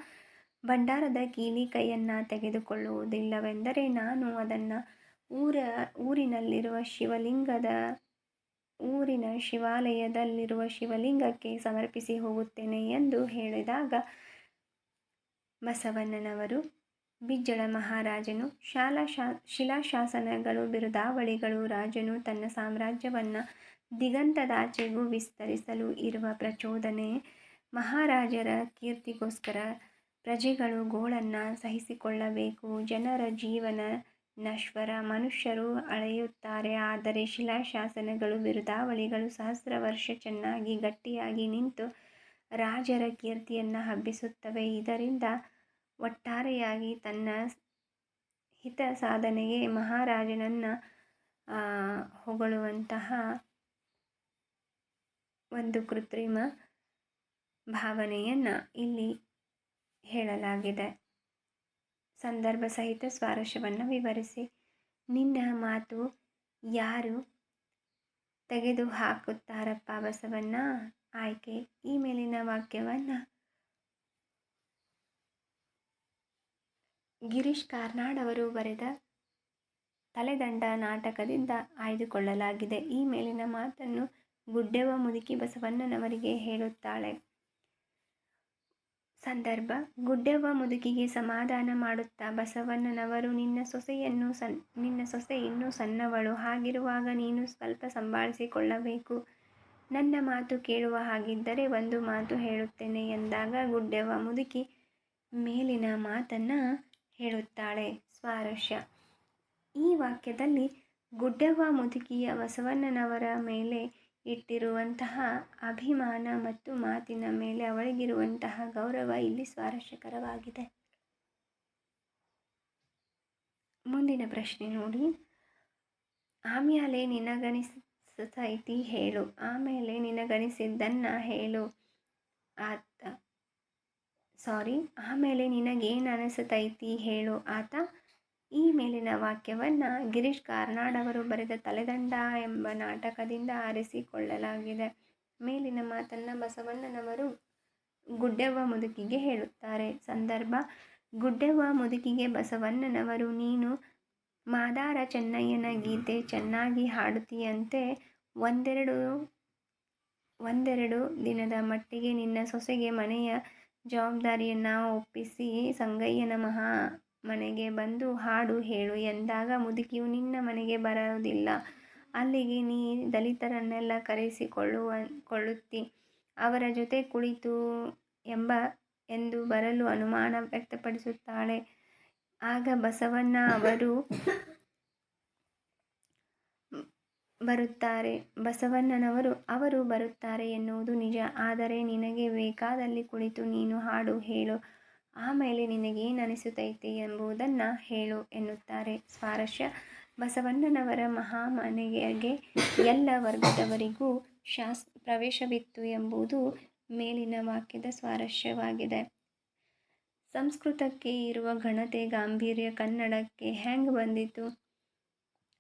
ಭಂಡಾರದ ಕೀಲಿ ಕೈಯನ್ನು ತೆಗೆದುಕೊಳ್ಳುವುದಿಲ್ಲವೆಂದರೆ ನಾನು ಅದನ್ನು ಊರ, ಊರಿನಲ್ಲಿರುವ ಶಿವಲಿಂಗದ, ಊರಿನ ಶಿವಾಲಯದಲ್ಲಿರುವ ಶಿವಲಿಂಗಕ್ಕೆ ಸಮರ್ಪಿಸಿ ಹೋಗುತ್ತೇನೆ ಎಂದು ಹೇಳಿದಾಗ ಬಸವಣ್ಣನವರು, ಬಿಜ್ಜಳ ಮಹಾರಾಜನು, ಶಾಲಾ ಶಾ, ಶಿಲಾಶಾಸನಗಳು, ಬಿರುದಾವಳಿಗಳು, ರಾಜನು ತನ್ನ ಸಾಮ್ರಾಜ್ಯವನ್ನು ದಿಗಂತದಾಚೆಗೂ ವಿಸ್ತರಿಸಲು ಇರುವ ಪ್ರಚೋದನೆ, ಮಹಾರಾಜರ ಕೀರ್ತಿಗೋಸ್ಕರ ಪ್ರಜೆಗಳು ಗೋಳನ್ನು ಸಹಿಸಿಕೊಳ್ಳಬೇಕು, ಜನರ ಜೀವನ ನಶ್ವರ, ಮನುಷ್ಯರು ಅಳೆಯುತ್ತಾರೆ, ಆದರೆ ಶಿಲಾಶಾಸನಗಳು, ಬಿರುದಾವಳಿಗಳು ಸಹಸ್ರ ವರ್ಷ ಚೆನ್ನಾಗಿ ಗಟ್ಟಿಯಾಗಿ ನಿಂತು ರಾಜರ ಕೀರ್ತಿಯನ್ನು ಹಬ್ಬಿಸುತ್ತವೆ. ಇದರಿಂದ ಒಟ್ಟಾರೆಯಾಗಿ ತನ್ನ ಹಿತ ಸಾಧನೆಗೆ ಮಹಾರಾಜನನ್ನು ಹೊಗಳುವಂತಹ ಒಂದು ಕೃತ್ರಿಮ ಭಾವನೆಯನ್ನು ಇಲ್ಲಿ ಹೇಳಲಾಗಿದೆ. ಸಂದರ್ಭ ಸಹಿತ ಸ್ವಾರಸ್ಯವನ್ನು ವಿವರಿಸಿ, ನಿನ್ನ ಮಾತು ಯಾರು ತೆಗೆದು ಹಾಕುತ್ತಾರಪ್ಪ ಬಸವಣ್ಣ? ಆಯ್ಕೆ, ಈ ಮೇಲಿನ ವಾಕ್ಯವನ್ನು ಗಿರೀಶ್ ಕಾರ್ನಾಡ್ ಅವರು ಬರೆದ ತಲೆದಂಡ ನಾಟಕದಿಂದ ಆಯ್ದುಕೊಳ್ಳಲಾಗಿದೆ. ಈ ಮೇಲಿನ ಮಾತನ್ನು ಗುಡ್ಡೆವ ಮುದುಕಿ ಬಸವಣ್ಣನವರಿಗೆ ಹೇಳುತ್ತಾಳೆ. ಸಂದರ್ಭ ಗುಡ್ಡೆವ್ವ ಮುದುಕಿಗೆ ಸಮಾಧಾನ ಮಾಡುತ್ತಾ ಬಸವಣ್ಣನವರು, ನಿನ್ನ ಸೊಸೆಯನ್ನು ಸನ್, ನಿನ್ನ ಸೊಸೆ ಇನ್ನೂ ಸಣ್ಣವಳು, ಹಾಗಿರುವಾಗ ನೀನು ಸ್ವಲ್ಪ ಸಂಭಾಳಿಸಿಕೊಳ್ಳಬೇಕು. ನನ್ನ ಮಾತು ಕೇಳುವ ಹಾಗಿದ್ದರೆ ಒಂದು ಮಾತು ಹೇಳುತ್ತೇನೆ ಎಂದಾಗ ಗುಡ್ಡೆವ್ವ ಮುದುಕಿ ಮೇಲಿನ ಮಾತನ್ನು ಹೇಳುತ್ತಾಳೆ ಸ್ವಾರಸ್ಯ. ಈ ವಾಕ್ಯದಲ್ಲಿ ಗುಡ್ಡವ್ವ ಮುದುಕಿಯ ಬಸವಣ್ಣನವರ ಮೇಲೆ ಇಟ್ಟಿರುವಂತಹ ಅಭಿಮಾನ ಮತ್ತು ಮಾತಿನ ಮೇಲೆ ಅವಳಿಗಿರುವಂತಹ ಗೌರವ ಇಲ್ಲಿ ಸ್ವಾರಸ್ಯಕರವಾಗಿದೆ. ಮುಂದಿನ ಪ್ರಶ್ನೆ ನೋಡಿ. ಆಮೇಲೆ ನಿನಗನಿಸೈತಿ ಹೇಳು. ಆಮೇಲೆ ನಿನಗನಿಸಿದ್ದನ್ನು ಹೇಳು. ಆತ ಸಾರಿ, ಆಮೇಲೆ ನಿನಗೇನು ಅನಿಸತೈತಿ ಹೇಳು ಆತ. ಈ ಮೇಲಿನ ವಾಕ್ಯವನ್ನು ಗಿರೀಶ್ ಕಾರ್ನಾಡ್ ಅವರು ಬರೆದ ತಲೆದಂಡ ಎಂಬ ನಾಟಕದಿಂದ ಆರಿಸಿಕೊಳ್ಳಲಾಗಿದೆ. ಮೇಲಿನ ಮಾತನ್ನು ಬಸವಣ್ಣನವರು ಗುಡ್ಡೆವ್ವ ಮುದುಕಿಗೆ ಹೇಳುತ್ತಾರೆ. ಸಂದರ್ಭ, ಗುಡ್ಡೆವ್ವ ಮುದುಕಿಗೆ ಬಸವಣ್ಣನವರು, ನೀನು ಮಾದಾರ ಚೆನ್ನಯ್ಯನ ಗೀತೆ ಚೆನ್ನಾಗಿ ಹಾಡುತ್ತೀಯಂತೆ, ಒಂದೆರಡು ಒಂದೆರಡು ದಿನದ ಮಟ್ಟಿಗೆ ನಿನ್ನ ಸೊಸೆಗೆ ಮನೆಯ ಜವಾಬ್ದಾರಿಯನ್ನು ಒಪ್ಪಿಸಿ ಸಂಗಯ್ಯನ ಮಹಾ ಮನೆಗೆ ಬಂದು ಹಾಡು ಹೇಳು, ಎಂದಾಗ ಮುದುಕಿಯು ನಿನ್ನ ಮನೆಗೆ ಬರೋದಿಲ್ಲ ಅಲ್ಲಿಗೆ ನೀ ದಲಿತರನ್ನೆಲ್ಲ ಕರೆಸಿಕೊಳ್ಳುವ ಕೊಳ್ಳುತ್ತಿ ಅವರ ಜೊತೆ ಕುಳಿತು ಎಂಬ ಎಂದು ಬರಲು ಅನುಮಾನ ವ್ಯಕ್ತಪಡಿಸುತ್ತಾಳೆ. ಆಗ ಬಸವಣ್ಣ ಅವರು ಬರುತ್ತಾರೆ. ಬಸವಣ್ಣನವರು, ಅವರು ಬರುತ್ತಾರೆ ಎನ್ನುವುದು ನಿಜ. ಆದರೆ ನಿನಗೆ ಬೇಕಾದಲ್ಲಿ ಕುಳಿತು ನೀನು ಹಾಡು ಹೇಳು. ಆಮೇಲೆ ನಿನಗೇನು ಅನಿಸುತ್ತೈತೆ ಎಂಬುದನ್ನು ಹೇಳು ಎನ್ನುತ್ತಾರೆ. ಸ್ವಾರಸ್ಯ. ಬಸವಣ್ಣನವರ ಮಹಾಮನೆಗೆ ಎಲ್ಲ ವರ್ಗದವರಿಗೂ ಶಾಸ್, ಪ್ರವೇಶವಿತ್ತು ಎಂಬುದು ಮೇಲಿನ ವಾಕ್ಯದ ಸ್ವಾರಸ್ಯವಾಗಿದೆ. ಸಂಸ್ಕೃತಕ್ಕೆ ಇರುವ ಘನತೆ, ಗಾಂಭೀರ್ಯ ಕನ್ನಡಕ್ಕೆ ಹ್ಯಾಂಗ್ ಬಂದಿತು?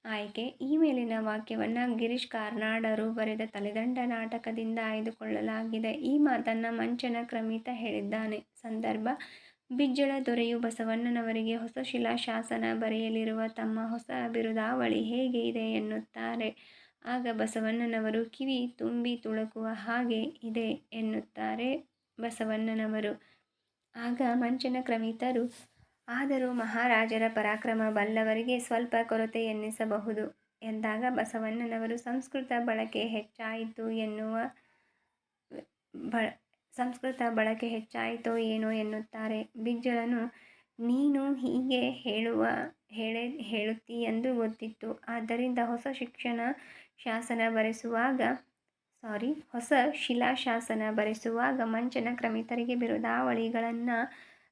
ಆಯ್ಕೆ. ಈ ಮೇಲಿನ ವಾಕ್ಯವನ್ನು ಗಿರೀಶ್ ಕಾರ್ನಾಡರು ಬರೆದ ತಲೆದಂಡ ನಾಟಕದಿಂದ ಆಯ್ದುಕೊಳ್ಳಲಾಗಿದೆ. ಈ ಮಾತನ್ನು ಮಂಚನ ಕ್ರಮಿತ ಹೇಳಿದ್ದಾನೆ. ಸಂದರ್ಭ. ಬಿಜ್ಜಳ ದೊರೆಯು ಬಸವಣ್ಣನವರಿಗೆ ಹೊಸ ಶಿಲಾಶಾಸನ ಬರೆಯಲಿರುವ ತಮ್ಮ ಹೊಸ ಬಿರುದಾವಳಿ ಹೇಗೆ ಇದೆ ಎನ್ನುತ್ತಾರೆ. ಆಗ ಬಸವಣ್ಣನವರು ಕಿವಿ ತುಂಬಿ ತುಳುಕುವ ಹಾಗೆ ಇದೆ ಎನ್ನುತ್ತಾರೆ ಬಸವಣ್ಣನವರು. ಆಗ ಮಂಚನ ಕ್ರಮಿತರು ಆದರೂ ಮಹಾರಾಜರ ಪರಾಕ್ರಮ ಬಲ್ಲವರಿಗೆ ಸ್ವಲ್ಪ ಕೊರತೆ ಎನ್ನಿಸಬಹುದು ಎಂದಾಗ ಬಸವಣ್ಣನವರು ಸಂಸ್ಕೃತ ಬಳಕೆ ಹೆಚ್ಚಾಯಿತು ಎನ್ನುವ ಬ ಸಂಸ್ಕೃತ ಬಳಕೆ ಹೆಚ್ಚಾಯಿತೋ ಏನೋ ಎನ್ನುತ್ತಾರೆ. ಬಿಜ್ಜಳನು, ನೀನು ಹೀಗೆ ಹೇಳುವ, ಹೇಳೇ ಹೇಳುತ್ತೀಯೆಂದು ಗೊತ್ತಿತ್ತು. ಆದ್ದರಿಂದ ಹೊಸ ಶಿಕ್ಷಣ ಶಾಸನ ಬರೆಸುವಾಗ ಸಾರಿ ಹೊಸ ಶಿಲಾಶಾಸನ ಬರೆಸುವಾಗ ಮಂಚನ ಕ್ರಮಿತರಿಗೆ ಬಿರುದಾವಳಿಗಳನ್ನು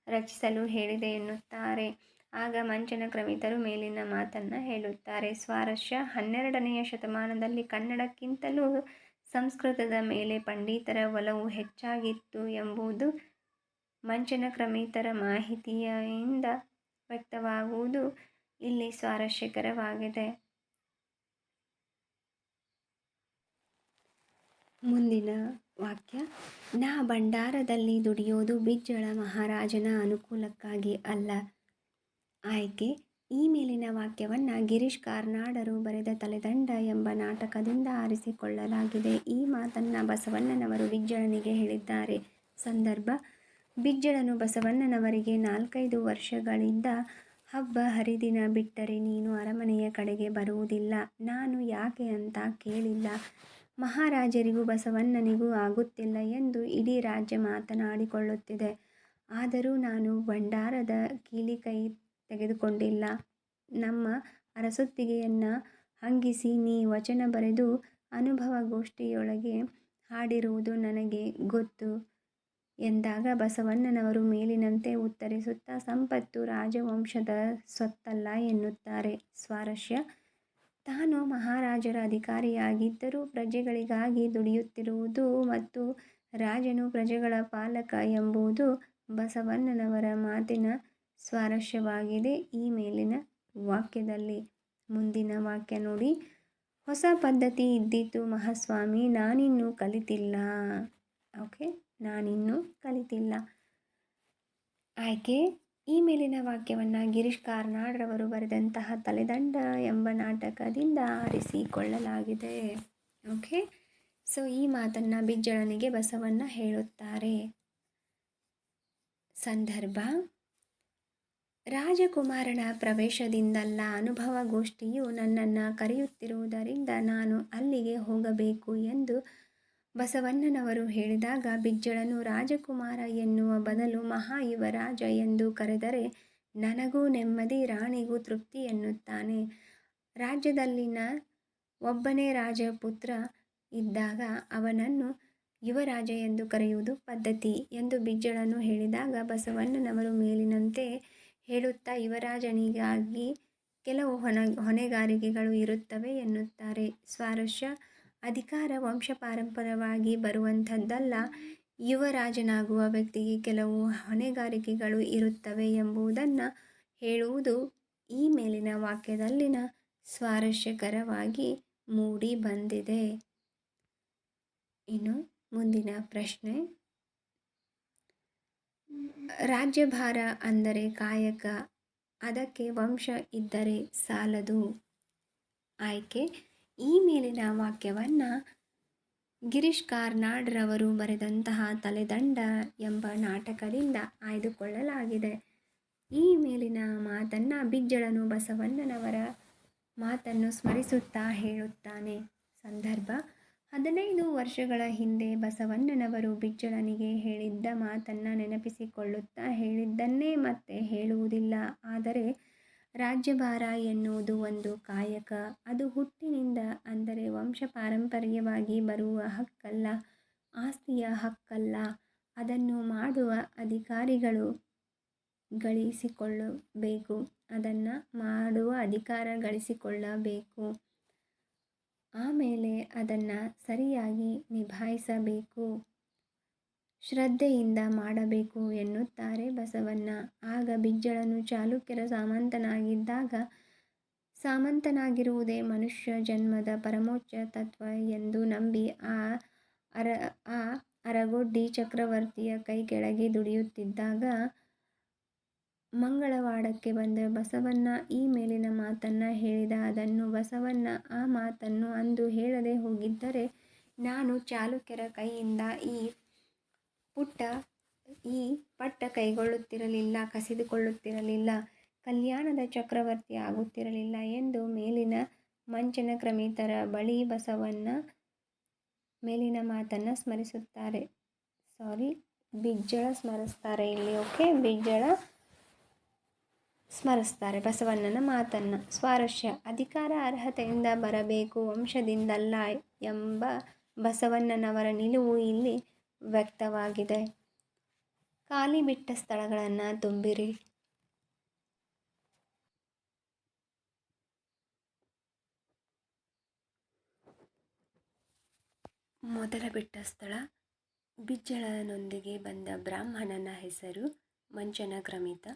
ರಚಿಸಲು ಹೇಳಿದೆ ಎನ್ನುತ್ತಾರೆ. ಆಗ ಮಂಚನ ಕ್ರಮಿತರು ಮೇಲಿನ ಮಾತನ್ನು ಹೇಳುತ್ತಾರೆ. ಸ್ವಾರಸ್ಯ ಹನ್ನೆರಡನೆಯ ಶತಮಾನದಲ್ಲಿ ಕನ್ನಡಕ್ಕಿಂತಲೂ ಸಂಸ್ಕೃತದ ಮೇಲೆ ಪಂಡಿತರ ಒಲವು ಹೆಚ್ಚಾಗಿತ್ತು ಎಂಬುದು ಮಂಚನ ಕ್ರಮಿತರ ಮಾಹಿತಿಯಿಂದ ವ್ಯಕ್ತವಾಗುವುದು ಇಲ್ಲಿ ಸ್ವಾರಸ್ಯಕರವಾಗಿದೆ. ಮುಂದಿನ ವಾಕ್ಯ? ನಾ ಭಂಡಾರದಲ್ಲಿ ದುಡಿಯೋದು ಬಿಜ್ಜಳ ಮಹಾರಾಜನ ಅನುಕೂಲಕ್ಕಾಗಿ ಅಲ್ಲ. ಆಯ್ಕೆ? ಈ ಮೇಲಿನ ವಾಕ್ಯವನ್ನು ಗಿರೀಶ್ ಕಾರ್ನಾಡರು ಬರೆದ ತಲೆದಂಡ ಎಂಬ ನಾಟಕದಿಂದ ಆರಿಸಿಕೊಳ್ಳಲಾಗಿದೆ. ಈ ಮಾತನ್ನು ಬಸವಣ್ಣನವರು ಬಿಜ್ಜಳನಿಗೆ ಹೇಳಿದ್ದಾರೆ. ಸಂದರ್ಭ, ಬಿಜ್ಜಳನು ಬಸವಣ್ಣನವರಿಗೆ ನಾಲ್ಕೈದು ವರ್ಷಗಳಿಂದ ಹಬ್ಬ ಹರಿದಿನ ಬಿಟ್ಟರೆ ನೀನು ಅರಮನೆಯ ಕಡೆಗೆ ಬರುವುದಿಲ್ಲ. ನಾನು ಯಾಕೆ ಅಂತ ಕೇಳಿಲ್ಲ. ಮಹಾರಾಜರಿಗೂ ಬಸವಣ್ಣನಿಗೂ ಆಗುತ್ತಿಲ್ಲ ಎಂದು ಇಡೀ ರಾಜ್ಯ ಮಾತನಾಡಿಕೊಳ್ಳುತ್ತಿದೆ. ಆದರೂ ನಾನು ಭಂಡಾರದ ಕೀಲಿಕೈ ತೆಗೆದುಕೊಂಡಿಲ್ಲ. ನಮ್ಮ ಅರಸೊತ್ತಿಗೆಯನ್ನು ಹಂಗಿಸಿ ನೀ ವಚನ ಬರೆದು ಅನುಭವ ಗೋಷ್ಠಿಯೊಳಗೆ ಹಾಡಿರುವುದು ನನಗೆ ಗೊತ್ತು ಎಂದಾಗ ಬಸವಣ್ಣನವರು ಮೇಲಿನಂತೆ ಉತ್ತರಿಸುತ್ತಾ, ಸಂಪತ್ತು ರಾಜವಂಶದ ಸ್ವತ್ತಲ್ಲ ಎನ್ನುತ್ತಾರೆ. ಸ್ವಾರಸ್ಯ ತಾನು ಮಹಾರಾಜರ ಅಧಿಕಾರಿಯಾಗಿದ್ದರೂ ಪ್ರಜೆಗಳಿಗಾಗಿ ದುಡಿಯುತ್ತಿರುವುದು ಮತ್ತು ರಾಜನು ಪ್ರಜೆಗಳ ಪಾಲಕ ಎಂಬುದು ಬಸವಣ್ಣನವರ ಮಾತಿನ ಸ್ವಾರಸ್ಯವಾಗಿದೆ. ಈ ಮೇಲಿನ ವಾಕ್ಯದಲ್ಲಿ ಮುಂದಿನ ವಾಕ್ಯ ನೋಡಿ. ಹೊಸ ಪದ್ಧತಿ ಇದ್ದಿತು ಮಹಾಸ್ವಾಮಿ, ನಾನಿನ್ನೂ ಕಲಿತಿಲ್ಲ. ಓಕೆ, ನಾನಿನ್ನೂ ಕಲಿತಿಲ್ಲ. ಆಯ್ಕೆ ಈ ಮೇಲಿನ ವಾಕ್ಯವನ್ನು ಗಿರೀಶ್ ಕಾರ್ನಾಡ್ರವರು ಬರೆದಂತಹ ತಲೆದಂಡ ಎಂಬ ನಾಟಕದಿಂದ ಆರಿಸಿಕೊಳ್ಳಲಾಗಿದೆ. ಓಕೆ? ಸೊ, ಈ ಮಾತನ್ನು ಬಿಜ್ಜಳನಿಗೆ ಬಸವಣ್ಣ ಹೇಳುತ್ತಾರೆ. ಸಂದರ್ಭ. ರಾಜಕುಮಾರನ ಪ್ರವೇಶದಿಂದಲ್ಲ ಅನುಭವಗೋಷ್ಠಿಯು ನನ್ನನ್ನು ಕರೆಯುತ್ತಿರುವುದರಿಂದ ನಾನು ಅಲ್ಲಿಗೆ ಹೋಗಬೇಕು ಎಂದು ಬಸವಣ್ಣನವರು ಹೇಳಿದಾಗ, ಬಿಜ್ಜಳನು ರಾಜಕುಮಾರ ಎನ್ನುವ ಬದಲು ಮಹಾ ಯುವರಾಜ ಎಂದು ಕರೆದರೆ ನನಗೂ ನೆಮ್ಮದಿ, ರಾಣಿಗೂ ತೃಪ್ತಿ ಎನ್ನುತ್ತಾನೆ. ರಾಜ್ಯದಲ್ಲಿನ ಒಬ್ಬನೇ ರಾಜಪುತ್ರ ಇದ್ದಾಗ ಅವನನ್ನು ಯುವರಾಜ ಎಂದು ಕರೆಯುವುದು ಪದ್ಧತಿ ಎಂದು ಬಿಜ್ಜಳನು ಹೇಳಿದಾಗ, ಬಸವಣ್ಣನವರು ಮೇಲಿನಂತೆ ಹೇಳುತ್ತಾ ಯುವರಾಜನಿಗಾಗಿ ಕೆಲವು ಹೊಣೆಗಾರಿಕೆಗಳು ಇರುತ್ತವೆ ಎನ್ನುತ್ತಾರೆ. ಸ್ವಾರಸ್ಯ ಅಧಿಕಾರ ವಂಶಪಾರಂಪರವಾಗಿ ಬರುವಂಥದ್ದಲ್ಲ, ಯುವರಾಜನಾಗುವ ವ್ಯಕ್ತಿಗೆ ಕೆಲವು ಹೊಣೆಗಾರಿಕೆಗಳು ಇರುತ್ತವೆ ಎಂಬುದನ್ನು ಹೇಳುವುದು ಈ ಮೇಲಿನ ವಾಕ್ಯದಲ್ಲಿನ ಸ್ವಾರಸ್ಯಕರವಾಗಿ ಮೂಡಿ ಬಂದಿದೆ ಇನ್ನು ಮುಂದಿನ ಪ್ರಶ್ನೆ. ರಾಜ್ಯಭಾರ ಅಂದರೆ ಕಾಯಕ, ಅದಕ್ಕೆ ವಂಶ ಇದ್ದರೆ ಸಾಲದು? ಆಯ್ಕೆ ಈ ಮೇಲಿನ ವಾಕ್ಯವನ್ನು ಗಿರೀಶ್ ಕಾರ್ನಾಡ್ರವರು ಬರೆದಂತಹ ತಲೆದಂಡ ಎಂಬ ನಾಟಕದಿಂದ ಆಯ್ದುಕೊಳ್ಳಲಾಗಿದೆ. ಈ ಮೇಲಿನ ಮಾತನ್ನು ಬಿಜ್ಜಳನು ಬಸವಣ್ಣನವರ ಮಾತನ್ನು ಸ್ಮರಿಸುತ್ತಾ ಹೇಳುತ್ತಾನೆ. ಸಂದರ್ಭ, ಹದಿನೈದು ವರ್ಷಗಳ ಹಿಂದೆ ಬಸವಣ್ಣನವರು ಬಿಜ್ಜಳನಿಗೆ ಹೇಳಿದ್ದ ಮಾತನ್ನು ನೆನಪಿಸಿಕೊಳ್ಳುತ್ತಾ ಹೇಳಿದ್ದನ್ನೇ ಮತ್ತೆ ಹೇಳುವುದಿಲ್ಲ. ಆದರೆ ರಾಜ್ಯಭಾರ ಎನ್ನುವುದು ಒಂದು ಕಾಯಕ. ಅದು ಹುಟ್ಟಿನಿಂದ ಅಂದರೆ ವಂಶ ಪಾರಂಪರ್ಯವಾಗಿ ಬರುವ ಹಕ್ಕಲ್ಲ, ಆಸ್ತಿಯ ಹಕ್ಕಲ್ಲ. ಅದನ್ನು ಮಾಡುವ ಅಧಿಕಾರಿಗಳು ಗಳಿಸಿಕೊಳ್ಳಬೇಕು. ಅದನ್ನು ಮಾಡುವ ಅಧಿಕಾರ ಗಳಿಸಿಕೊಳ್ಳಬೇಕು. ಆಮೇಲೆ ಅದನ್ನು ಸರಿಯಾಗಿ ನಿಭಾಯಿಸಬೇಕು. ಶ್ರದ್ಧೆಯಿಂದ ಮಾಡಬೇಕು ಎನ್ನುತ್ತಾರೆ ಬಸವಣ್ಣ ಆಗ ಬಿಜ್ಜಳನು ಚಾಲುಕ್ಯರ ಸಾಮಂತನಾಗಿದ್ದಾಗ ಸಾಮಂತನಾಗಿರುವುದೇ ಮನುಷ್ಯ ಜನ್ಮದ ಪರಮೋಚ್ಚ ತತ್ವ ಎಂದು ನಂಬಿ ಆ ಅರ, ಆ ಅರಗೊಡ್ಡಿ ಚಕ್ರವರ್ತಿಯ ಕೈ ಕೆಳಗೆ ದುಡಿಯುತ್ತಿದ್ದಾಗ ಮಂಗಳವಾಡಕ್ಕೆ ಬಂದ ಬಸವಣ್ಣ ಈ ಮೇಲಿನ ಮಾತನ್ನು ಹೇಳಿದ. ಅದನ್ನು ಬಸವಣ್ಣ ಆ ಮಾತನ್ನು ಅಂದು ಹೇಳದೆ ಹೋಗಿದ್ದರೆ ನಾನು ಚಾಲುಕ್ಯರ ಕೈಯಿಂದ ಈ ಪುಟ್ಟ ಈ ಪಟ್ಟ ಕೈಗೊಳ್ಳುತ್ತಿರಲಿಲ್ಲ, ಕಸಿದುಕೊಳ್ಳುತ್ತಿರಲಿಲ್ಲ, ಕಲ್ಯಾಣದ ಚಕ್ರವರ್ತಿ ಆಗುತ್ತಿರಲಿಲ್ಲ ಎಂದು ಮೇಲಿನ ಮಂಚನ ಕ್ರಮಿತರ ಬಳಿ ಬಸವಣ್ಣ ಮೇಲಿನ ಮಾತನ್ನು ಸ್ಮರಿಸುತ್ತಾರೆ. ಸಾರಿ ಬಿಜ್ಜಳ ಸ್ಮರಿಸ್ತಾರೆ ಇಲ್ಲಿ ಓಕೆ ಬಿಜ್ಜಳ ಸ್ಮರಿಸ್ತಾರೆ ಬಸವಣ್ಣನ ಮಾತನ್ನು. ಸ್ವಾರಸ್ಯ ಅಧಿಕಾರ ಅರ್ಹತೆಯಿಂದ ಬರಬೇಕು ವಂಶದಿಂದಲ್ಲ ಎಂಬ ಬಸವಣ್ಣನವರ ನಿಲುವು ಇಲ್ಲಿ ವ್ಯಕ್ತವಾಗಿದೆ. ಖಾಲಿ ಬಿಟ್ಟ ಸ್ಥಳಗಳನ್ನು ತುಂಬಿರಿ. ಮೊದಲ ಬಿಟ್ಟ ಸ್ಥಳ ಬಿಜ್ಜಳನೊಂದಿಗೆ ಬಂದ ಬ್ರಾಹ್ಮಣನ ಹೆಸರು ಮಂಚನ ಕ್ರಮಿತ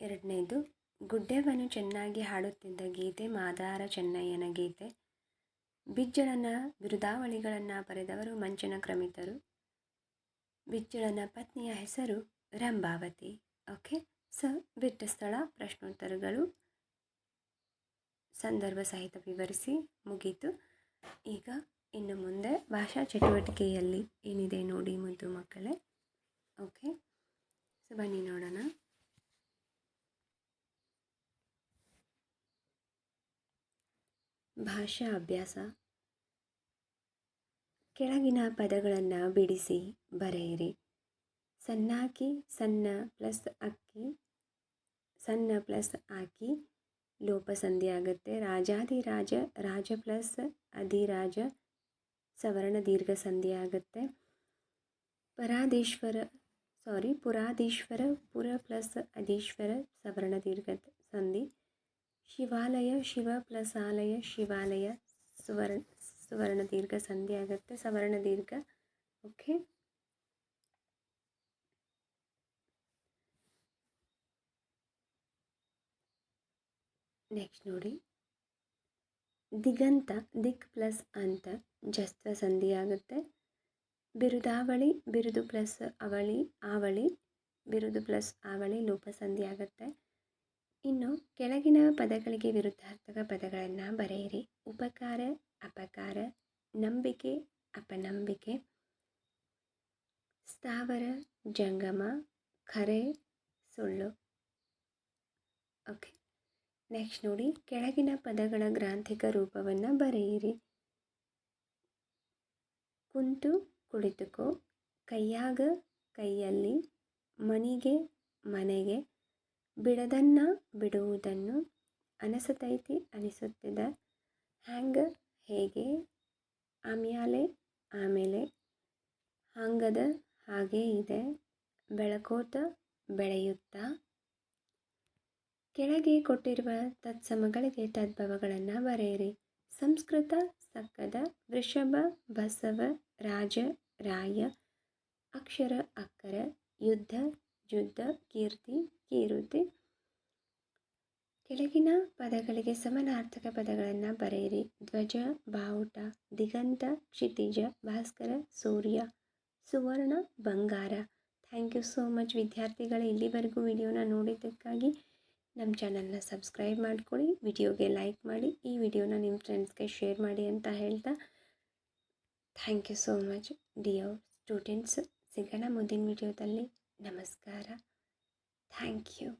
ಎರಡನೇದು, ಗುಡ್ಡೆವನು ಚೆನ್ನಾಗಿ ಹಾಡುತ್ತಿದ್ದ ಗೀತೆ ಮಾದಾರ ಚೆನ್ನಯ್ಯನ ಗೀತೆ. ಬಿಜ್ಜಳನ ಬಿರುದಾವಳಿಗಳನ್ನು ಬರೆದವರು ಮಂಚನ ಕ್ರಮಿತರು ಬಿಜ್ಜಳನ ಪತ್ನಿಯ ಹೆಸರು ರಂಭಾವತಿ. ಓಕೆ, ಸೊ ಬಿಟ್ಟ ಸ್ಥಳ, ಪ್ರಶ್ನೋತ್ತರಗಳು ಸಂದರ್ಭ ಸಹಿತ ವಿವರಿಸಿ ಮುಗೀತು. ಈಗ, ಇನ್ನು ಮುಂದೆ ಭಾಷಾ ಚಟುವಟಿಕೆಯಲ್ಲಿ ಏನಿದೆ ನೋಡಿ ಮುದ್ದು ಮಕ್ಕಳೇ ಓಕೆ ಸೊ ಬನ್ನಿ ನೋಡೋಣ ಭಾಷಾ ಅಭ್ಯಾಸ. ಕೆಳಗಿನ ಪದಗಳನ್ನು ಬಿಡಿಸಿ ಬರೆಯಿರಿ. ಸಣ್ಣಾಕಿ ಸಣ್ಣ ಪ್ಲಸ್ ಅಕ್ಕಿ ಸಣ್ಣ ಪ್ಲಸ್ ಆಕಿ ಲೋಪ ಸಂಧಿ ಆಗುತ್ತೆ. ರಾಜಾದಿರಾಜ ರಾಜ ಪ್ಲಸ್ ಅಧಿರಾಜ, ಸವರ್ಣ ದೀರ್ಘ ಸಂಧಿ ಆಗುತ್ತೆ. ಪರಾಧೀಶ್ವರ ಸಾರಿ ಪುರಾಧೀಶ್ವರ, ಪುರ ಪ್ಲಸ್ ಅಧೀಶ್ವರ, ಸವರ್ಣ ದೀರ್ಘ ಸಂಧಿ. ಶಿವಾಲಯ ಶಿವ ಪ್ಲಸ್ ಆಲಯ ಶಿವಾಲಯ ಸುವರ್ಣ ಸುವರ್ಣ ದೀರ್ಘ ಸಂಧಿ ಆಗುತ್ತೆ ಸವರ್ಣ ದೀರ್ಘ. ಓಕೆ ನೆಕ್ಸ್ಟ್ ನೋಡಿ. ದಿಗಂತ, ದಿಕ್ ಪ್ಲಸ್ ಅಂತ ಜಸ್ತ ಸಂಧಿ ಆಗುತ್ತೆ ಬಿರುದಾವಳಿ, ಬಿರುದು ಪ್ಲಸ್ ಅವಳಿ, ಆವಳಿ. ಬಿರುದು ಪ್ಲಸ್ ಆವಳಿ, ಲೋಪ ಸಂಧಿ ಆಗುತ್ತೆ ಇನ್ನು ಕೆಳಗಿನ ಪದಗಳಿಗೆ ವಿರುದ್ಧಾರ್ಥಕ ಪದಗಳನ್ನು ಬರೆಯಿರಿ. ಉಪಕಾರ, ಅಪಕಾರ, ನಂಬಿಕೆ, ಅಪನಂಬಿಕೆ, ಸ್ಥಾವರ, ಜಂಗಮ, ಖರೆ, ಸುಳ್ಳು. ಓಕೆ. ನೆಕ್ಸ್ಟ್ ನೋಡಿ, ಕೆಳಗಿನ ಪದಗಳ ಗ್ರಾಂಥಿಕ ರೂಪವನ್ನು ಬರೆಯಿರಿ. ಕುಂತು ಕುಳಿತುಕೋ, ಕೈಯಾಗ, ಕೈಯಲ್ಲಿ, ಮನಿಗೆ, ಮನೆಗೆ ಬಿಡದನ್ನ ಬಿಡುವುದನ್ನು ಅನಸತೈತಿ ಅನಿಸುತ್ತಿದ. ಹ್ಯಾಂಗ? ಹೇಗೆ? ಆಮ್ಯಾಲೆ, ಆಮೇಲೆ. ಹಂಗದ ಹಾಗೆ ಇದೆ. ಬೆಳಕೋತ ಬೆಳೆಯುತ್ತಾ. ಕೆಳಗೆ ಕೊಟ್ಟಿರುವ ತತ್ಸಮಗಳಿಗೆ ತದ್ಭವಗಳನ್ನು ಬರೆಯಿರಿ. ಸಂಸ್ಕೃತ, ಸಕ್ಕದ, ವೃಷಭ, ಬಸವ, ರಾಜ, ರಾಯ, ಅಕ್ಷರ, ಅಕ್ಕರ, ಯುದ್ಧ ಯುದ್ಧ, ಕೀರ್ತಿ ಕೀರುತಿ ಕೆಳಗಿನ ಪದಗಳಿಗೆ ಸಮನಾರ್ಥಕ ಪದಗಳನ್ನು ಬರೆಯಿರಿ. ಧ್ವಜ, ಬಾವುಟ, ದಿಗಂತ, ಕ್ಷಿತಿಜ, ಭಾಸ್ಕರ, ಸೂರ್ಯ, ಸುವರ್ಣ, ಬಂಗಾರ. ಥ್ಯಾಂಕ್ ಯು ಸೋ ಮಚ್ ವಿದ್ಯಾರ್ಥಿಗಳು, ಇಲ್ಲಿವರೆಗೂ ವಿಡಿಯೋನ ನೋಡಿದ್ದಕ್ಕಾಗಿ ನಮ್ಮ ಚಾನಲ್ನ ಸಬ್ಸ್ಕ್ರೈಬ್ ಮಾಡ್ಕೊಳ್ಳಿ, ವಿಡಿಯೋಗೆ ಲೈಕ್ ಮಾಡಿ, ಈ ವಿಡಿಯೋನ ನಿಮ್ಮ ಫ್ರೆಂಡ್ಸ್ಗೆ ಶೇರ್ ಮಾಡಿ ಅಂತ ಹೇಳ್ತಾ thank you so much. Dear students, ಸಿಗೋಣ ಮುಂದಿನ ವಿಡಿಯೋದಲ್ಲಿ. ನಮಸ್ಕಾರ. Thank you